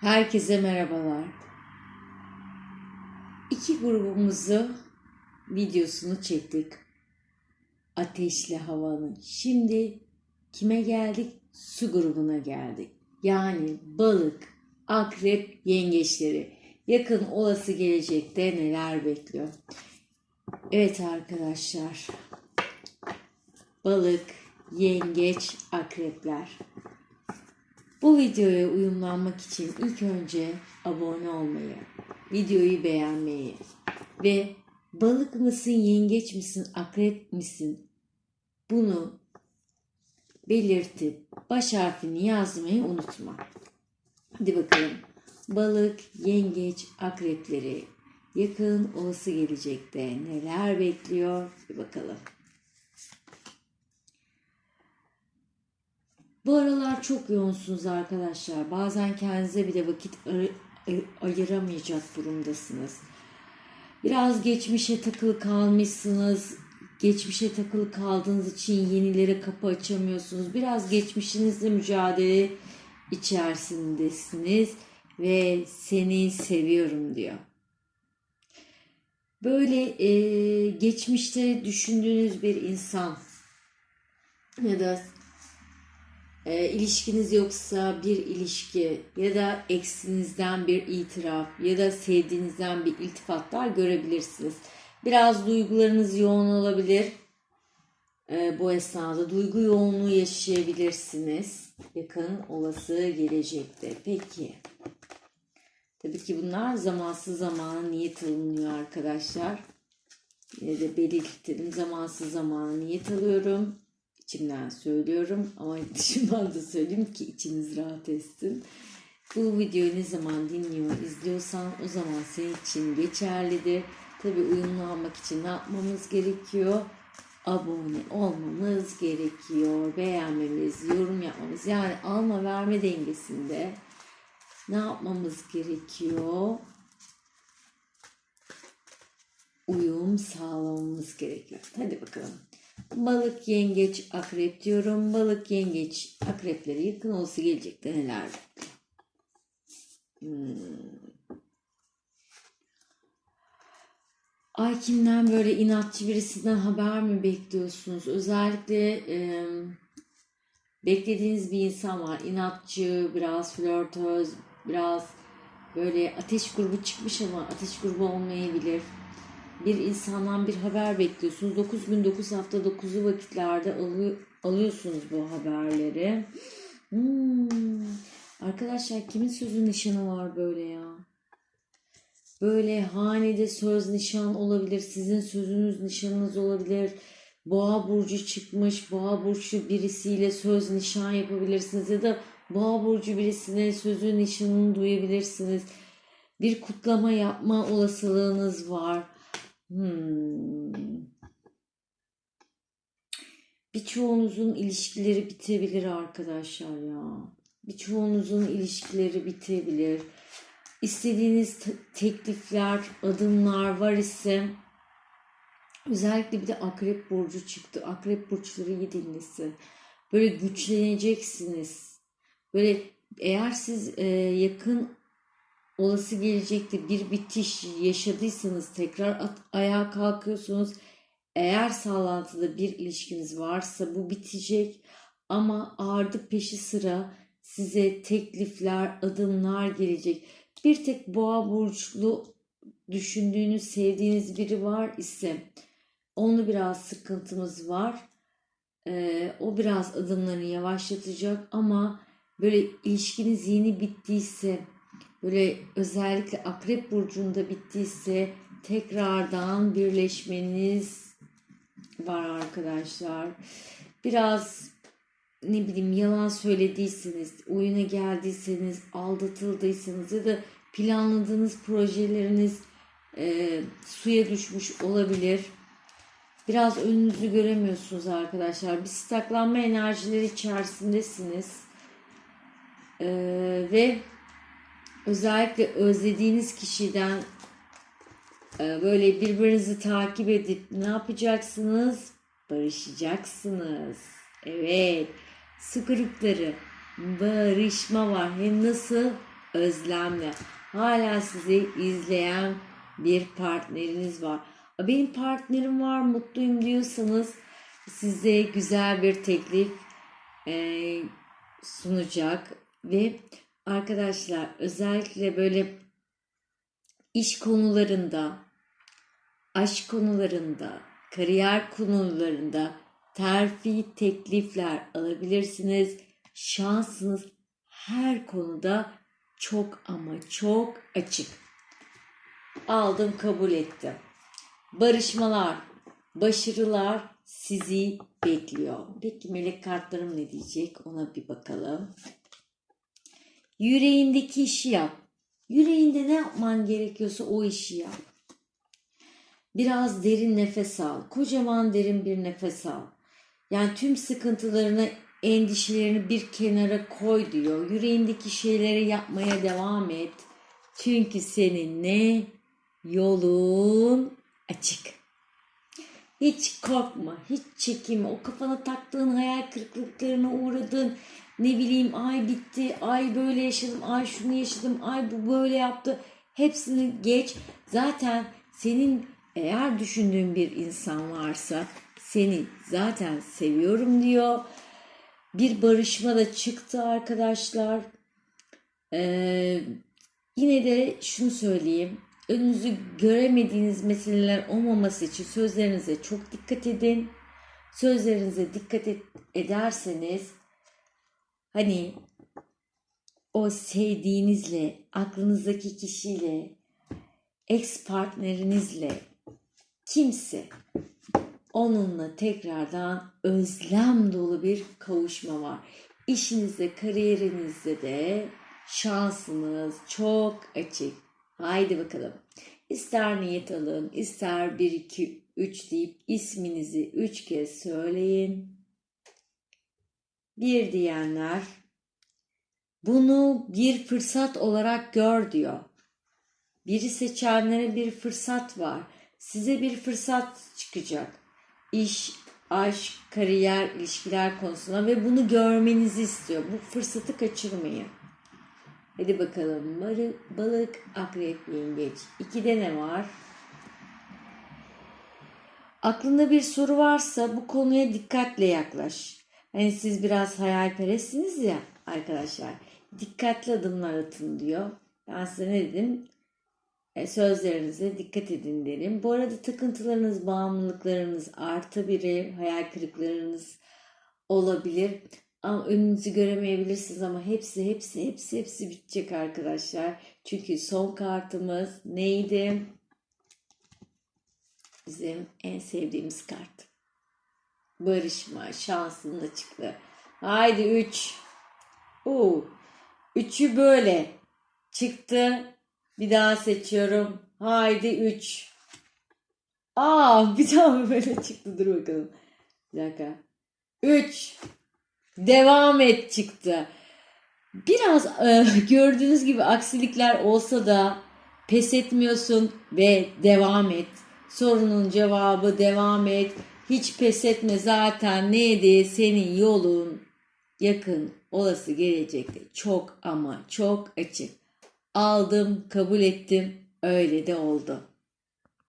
Herkese merhabalar. İki grubumuzu videosunu çektik. Ateşli havanın. Şimdi kime geldik? Su grubuna geldik. Yani balık, akrep, yengeçleri. Yakın olası gelecekte neler bekliyor? Evet arkadaşlar. Balık, yengeç, akrepler. Bu videoya uyumlanmak için ilk önce abone olmayı, videoyu beğenmeyi ve balık mısın, yengeç misin, akrep misin bunu belirtip baş harfini yazmayı unutma. Hadi bakalım. Balık, yengeç, akrepleri yakın olası gelecekte neler bekliyor? Bir bakalım. Bu aralar çok yoğunsunuz arkadaşlar. Bazen kendinize bile vakit ayı- ay- ayıramayacak durumdasınız. Biraz geçmişe takılı kalmışsınız. Geçmişe takılı kaldığınız için yenilere kapı açamıyorsunuz. Biraz geçmişinizle mücadele içerisindesiniz ve seni seviyorum diyor. Böyle e, geçmişte düşündüğünüz bir insan ya da e, ilişkiniz yoksa bir ilişki ya da eksinizden bir itiraf ya da sevdiğinizden bir iltifatlar görebilirsiniz. Biraz duygularınız yoğun olabilir. E, bu esnada duygu yoğunluğu yaşayabilirsiniz. Yakın olası gelecekte. Peki. Tabii ki bunlar zamansız zamana niyet alınıyor arkadaşlar. Yine de belirttim. Zamansız zamana niyet alıyorum içimden söylüyorum ama dışımdan da söyleyeyim ki içiniz rahat etsin. Bu videoyu ne zaman dinliyor, izliyorsan o zaman senin için geçerlidir. Tabi uyumlu olmak için ne yapmamız gerekiyor? Abone olmamız gerekiyor. Beğenmemiz, yorum yapmamız. Yani alma verme dengesinde ne yapmamız gerekiyor? Uyum sağlamamız gerekiyor. Hadi bakalım. Balık, yengeç, akrep diyorum. Balık, yengeç, akrepleri yakın olsa gelecekte neler? Hmm. Ay kimden böyle inatçı birisinden haber mi bekliyorsunuz? Özellikle e, beklediğiniz bir insan var. İnatçı, biraz flörtöz, biraz böyle ateş grubu çıkmış ama ateş grubu olmayabilir bir insandan bir haber bekliyorsunuz. 9 gün 9 hafta 9'u vakitlerde alıyor, alıyorsunuz bu haberleri. Hmm. Arkadaşlar kimin sözü nişanı var böyle ya? Böyle hanede söz nişan olabilir. Sizin sözünüz nişanınız olabilir. Boğa burcu çıkmış. Boğa burcu birisiyle söz nişan yapabilirsiniz ya da Boğa burcu birisine sözü nişanını duyabilirsiniz. Bir kutlama yapma olasılığınız var. Hmm. Birçoğunuzun ilişkileri bitebilir arkadaşlar ya. Birçoğunuzun ilişkileri bitebilir. İstediğiniz te- teklifler, adımlar var ise özellikle bir de akrep burcu çıktı. Akrep burçları iyi dinlesin. Böyle güçleneceksiniz. Böyle eğer siz e, yakın olası gelecekte bir bitiş yaşadıysanız tekrar at, ayağa kalkıyorsunuz. Eğer sağlantıda bir ilişkiniz varsa bu bitecek ama ardı peşi sıra size teklifler, adımlar gelecek. Bir tek boğa burçlu düşündüğünüz, sevdiğiniz biri var ise onu biraz sıkıntımız var. Ee, o biraz adımlarını yavaşlatacak ama böyle ilişkiniz yeni bittiyse böyle özellikle akrep burcunda bittiyse tekrardan birleşmeniz var arkadaşlar. Biraz ne bileyim yalan söylediyseniz, oyuna geldiyseniz, aldatıldıysanız ya da planladığınız projeleriniz e, suya düşmüş olabilir. Biraz önünüzü göremiyorsunuz arkadaşlar. Bir staklanma enerjileri içerisindesiniz. E, ve özellikle özlediğiniz kişiden e, böyle birbirinizi takip edip ne yapacaksınız? Barışacaksınız. Evet. Su grupları barışma var. Hem nasıl? özlemle hala sizi izleyen bir partneriniz var. Benim partnerim var mutluyum diyorsanız size güzel bir teklif e, sunacak ve arkadaşlar özellikle böyle iş konularında, aşk konularında, kariyer konularında terfi teklifler alabilirsiniz. Şansınız her konuda çok ama çok açık. Aldım kabul ettim. Barışmalar, başarılar sizi bekliyor. Peki melek kartlarım ne diyecek ona bir bakalım. Yüreğindeki işi yap. Yüreğinde ne yapman gerekiyorsa o işi yap. Biraz derin nefes al. Kocaman derin bir nefes al. Yani tüm sıkıntılarını, endişelerini bir kenara koy diyor. Yüreğindeki şeyleri yapmaya devam et. Çünkü senin ne yolun açık. Hiç korkma, hiç çekinme. O kafana taktığın hayal kırıklıklarına uğradın. Ne bileyim ay bitti, ay böyle yaşadım, ay şunu yaşadım, ay bu böyle yaptı. Hepsini geç. Zaten senin eğer düşündüğün bir insan varsa seni zaten seviyorum diyor. Bir barışma da çıktı arkadaşlar. Ee, yine de şunu söyleyeyim. Önünüzü göremediğiniz meseleler olmaması için sözlerinize çok dikkat edin. Sözlerinize dikkat ederseniz hani o sevdiğinizle, aklınızdaki kişiyle, ex partnerinizle kimse onunla tekrardan özlem dolu bir kavuşma var. İşinizde, kariyerinizde de şansınız çok açık. Haydi bakalım. İster niyet alın, ister 1, 2, 3 deyip isminizi 3 kez söyleyin. Bir diyenler bunu bir fırsat olarak gör diyor. Biri seçenlere bir fırsat var. Size bir fırsat çıkacak. İş, aşk, kariyer, ilişkiler konusunda ve bunu görmenizi istiyor. Bu fırsatı kaçırmayın. Hadi bakalım balık, balık akrep, yengeç. İkide ne var? Aklında bir soru varsa bu konuya dikkatle yaklaş. Hani siz biraz hayalperestsiniz ya arkadaşlar. Dikkatli adımlar atın diyor. Ben size ne dedim? E, sözlerinize dikkat edin derim. Bu arada takıntılarınız, bağımlılıklarınız artabilir, hayal kırıklarınız olabilir. Ama önünüzü göremeyebilirsiniz ama hepsi hepsi hepsi hepsi bitecek arkadaşlar. Çünkü son kartımız neydi? Bizim en sevdiğimiz kart. Barışma şansında çıktı. Haydi 3. Oo. Üçü böyle çıktı. Bir daha seçiyorum. Haydi 3. Aa bir daha böyle çıktı. Dur bakalım. Bir dakika. 3. Devam et çıktı. Biraz e, gördüğünüz gibi aksilikler olsa da pes etmiyorsun ve devam et. Sorunun cevabı devam et. Hiç pes etme zaten neydi senin yolun yakın olası gelecekte çok ama çok açık. Aldım, kabul ettim, öyle de oldu.